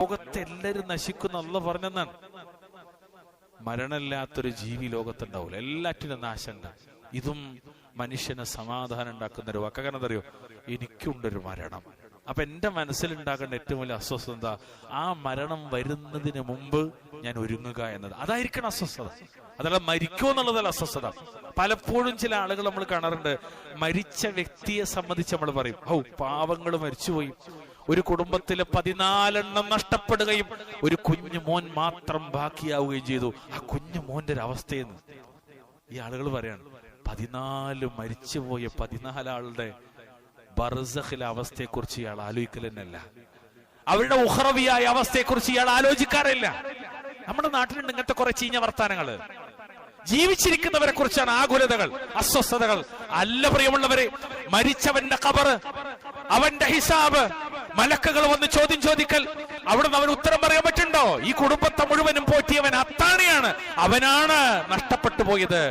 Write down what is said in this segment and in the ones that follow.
ലോകത്തെ എല്ലാരും നശിക്കുന്ന അല്ല പറഞ്ഞെന്നാണ്. മരണമില്ലാത്തൊരു ജീവി ലോകത്തുണ്ടാവില്ല എല്ലാറ്റിനും നാശമുണ്ട്. ഇതും മനുഷ്യന് സമാധാനം ഉണ്ടാക്കുന്ന ഒരു വാക്ക്. അറിയോ എനിക്കുണ്ടൊരു മരണം. അപ്പൊ എന്റെ മനസ്സിലുണ്ടാകേണ്ട ഏറ്റവും വലിയ അസ്വസ്ഥത ആ മരണം വരുന്നതിന് മുമ്പ് ഞാൻ ഒരുങ്ങുക എന്നത്. അതായിരിക്കണം അസ്വസ്ഥത. അതല്ല മരിക്കോ എന്നുള്ളതല്ല അസ്വസ്ഥത. പലപ്പോഴും ചില ആളുകൾ നമ്മൾ കാണാറുണ്ട് മരിച്ച വ്യക്തിയെ സംബന്ധിച്ച് നമ്മൾ പറയും ഔ പാവങ്ങൾ മരിച്ചുപോയി. ഒരു കുടുംബത്തിലെ പതിനാലെണ്ണം നഷ്ടപ്പെടുകയും ഒരു കുഞ്ഞു മോൻ മാത്രം ബാക്കിയാവുകയും ചെയ്തു. ആ കുഞ്ഞു മോന്റെ ഒരു അവസ്ഥയെന്ന് ഈ ആളുകൾ പറയാണ്. പതിനാല് മരിച്ചുപോയ പതിനാലാളുടെ ബർസഖിലെ അവസ്ഥയെക്കുറിച്ച് ഇയാൾ ആലോചിക്കൽ തന്നെയല്ല. അവരുടെ ഉഹറവിയായ അവസ്ഥയെക്കുറിച്ച് ഇയാൾ ആലോചിക്കാറില്ല. നമ്മുടെ നാട്ടിലുണ്ട് ഇങ്ങനത്തെ കുറെ ചീഞ്ഞ വർത്താനങ്ങൾ ജീവിച്ചിരിക്കുന്നവരെ കുറിച്ചാണ് ആകുലതകൾ അസ്വസ്ഥതകൾ. അല്ല പ്രിയമുള്ളവരെ മരിച്ചവന്റെ കബറ് അവന്റെ ഹിസാബ് മലക്കുകൾ വന്ന് ചോദ്യം ചോദിക്കൽ. അവിടുന്ന് അവൻ ഉത്തരം പറയാൻ പറ്റുണ്ടോ ഈ കുടുംബത്തെ മുഴുവനും പോറ്റിയവൻ അത്താണിയാണ്. അവനാണ് നഷ്ടപ്പെട്ടു പോയത്.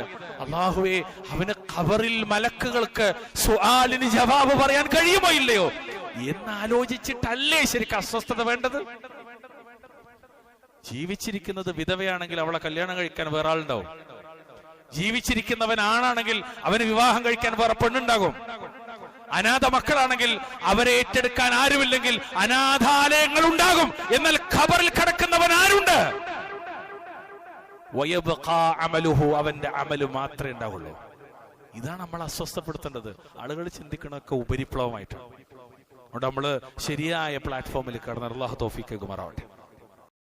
അള്ളാഹുവേ അവന് ഖബറിൽ മലക്കുകൾക്ക് സുആലിന് ജവാബ് പറയാൻ കഴിയുമോ ഇല്ലയോ? എന്നാലോചിച്ചിട്ടല്ലേ ശരിക്കും അസ്വസ്ഥത വേണ്ടത്? ജീവിച്ചിരിക്കുന്നത് വിധവയാണെങ്കിൽ അവളെ കല്യാണം കഴിക്കാൻ വേറെ ആളുണ്ടാവും. ജീവിച്ചിരിക്കുന്നവൻ ആണാണെങ്കിൽ അവന് വിവാഹം കഴിക്കാൻ വേറെ പെണ്ണുണ്ടാകും. അനാഥ മക്കളാണെങ്കിൽ അവരെ ഏറ്റെടുക്കാൻ ആരുമില്ലെങ്കിൽ അനാഥാലയങ്ങൾ ഉണ്ടാകും. എന്നാൽ ഖബറിൽ കിടക്കുന്നവൻ ആരുണ്ട്? അമലുഹു അവന്റെ അമൽ മാത്രമേ ഉണ്ടാവുള്ളൂ. ഇതാണ് നമ്മൾ അസ്വസ്ഥപ്പെടുത്തേണ്ടത്. ആളുകൾ ചിന്തിക്കണമൊക്കെ ഉപരിപ്ലവമായിട്ടാണ്. അതുകൊണ്ട് നമ്മൾ ശരിയായ പ്ലാറ്റ്ഫോമിൽ കടന്ന് അള്ളാഹു തോഫിക്ക് കുമാറാവട്ടെ